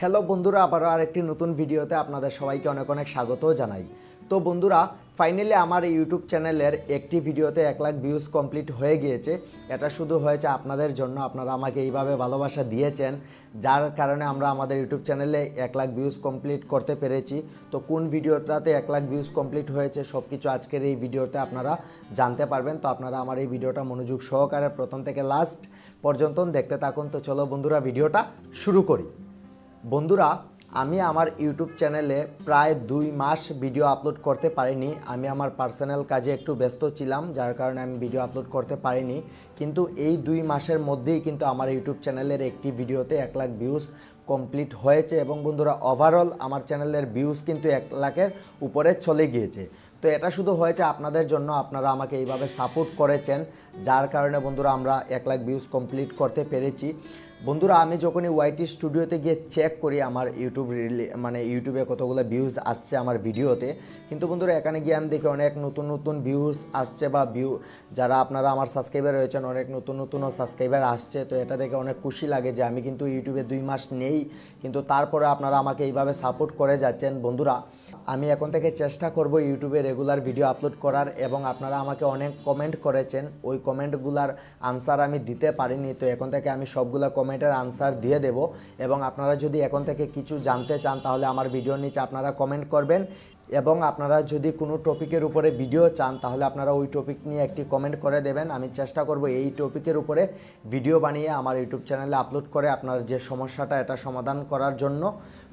Hello বন্ধুরা, আবারও আরেকটি নতুন ভিডিওতে আপনাদের সবাইকে অনেক অনেক স্বাগতও জানাই। তো বন্ধুরা ফাইনালি আমার ইউটিউব চ্যানেলের একটি ভিডিওতে এক লাখ ভিউজ কমপ্লিট হয়ে গিয়েছে। এটা শুধু হয়েছে আপনাদের জন্য, আপনারা আমাকে এইভাবে ভালোবাসা দিয়েছেন, যার কারণে আমরা আমাদের ইউটিউব চ্যানেলে এক লাখ ভিউজ কমপ্লিট করতে পেরেছি। তো কোন ভিডিওটাতে এক লাখ ভিউজ কমপ্লিট হয়েছে সব কিছু আজকের এই ভিডিওতে আপনারা জানতে পারবেন। তো আপনারা আমার এই ভিডিওটা মনোযোগ সহকারে প্রথম থেকে লাস্ট পর্যন্ত দেখতে থাকুন। তো চলো বন্ধুরা, ভিডিওটা শুরু করি। বন্ধুরা, আমি আমার ইউটিউব চ্যানেলে প্রায় দুই মাস ভিডিও আপলোড করতে পারিনি। আমি আমার পার্সোনাল কাজে একটু ব্যস্ত ছিলাম, যার কারণে আমি ভিডিও আপলোড করতে পারিনি। কিন্তু এই দুই মাসের মধ্যেই কিন্তু আমার ইউটিউব চ্যানেলের একটি ভিডিওতে এক লাখ ভিউজ কমপ্লিট হয়েছে এবং বন্ধুরা ওভারঅল আমার চ্যানেলের ভিউজ কিন্তু এক লাখের উপরে চলে গিয়েছে। তো এটা শুধু হয়েছে আপনাদের জন্য, আপনারা আমাকে এইভাবে সাপোর্ট করেছেন। যার কারণে বন্ধুরা আমরা এক লাখ ভিউজ কমপ্লিট করতে পেরেছি। বন্ধুরা, আমি যখনই ওয়াইটি স্টুডিওতে গিয়ে চেক করি আমার ইউটিউব মানে ইউটিউবে কতগুলো ভিউজ আসছে আমার ভিডিওতে কিন্তু বন্ধুরা এখানে গিয়ে আমি দেখি অনেক নতুন নতুন ভিউজ আসছে বা ভিউ যারা আপনারা আমার সাবস্ক্রাইবার রয়েছেন, অনেক নতুন নতুনও সাবস্ক্রাইবার আসছে। তো এটা দেখে অনেক খুশি লাগে যে আমি কিন্তু ইউটিউবে দুই মাস নেই, কিন্তু তারপরে আপনারা আমাকে এইভাবে সাপোর্ট করে যাচ্ছেন। বন্ধুরা, আমি এখন থেকে চেষ্টা করব ইউটিউবে রেগুলার ভিডিও আপলোড করার এবং আপনারা আমাকে অনেক কমেন্ট করেছেন, ওই কমেন্টগুলার আনসার আমি দিতে পারিনি, তো এখন থেকে আমি সবগুলো কমেন্টের আনসার দিয়ে দেব। এবং আপনারা যদি এখন থেকে কিছু জানতে চান, তাহলে আমার ভিডিওর নিচে আপনারা কমেন্ট করবেন। এবং আপনারা যদি কোনো টপিকের উপরে ভিডিও চান, তাহলে আপনারা ওই টপিক নিয়ে একটি কমেন্ট করে দেবেন। আমি চেষ্টা করব এই টপিকের উপরে ভিডিও বানিয়ে আমার ইউটিউব চ্যানেলে আপলোড করে আপনার যে সমস্যাটা, এটা সমাধান করার জন্য।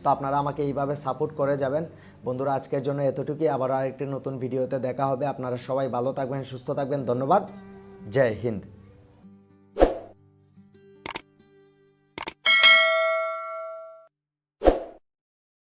তো আপনারা আমাকে এইভাবে সাপোর্ট করে যাবেন। বন্ধুরা, আজকের জন্য এতটুকুই। আবার আরেকটি নতুন ভিডিওতে দেখা হবে। আপনারা সবাই ভালো থাকবেন, সুস্থ থাকবেন। ধন্যবাদ। জয় হিন্দ।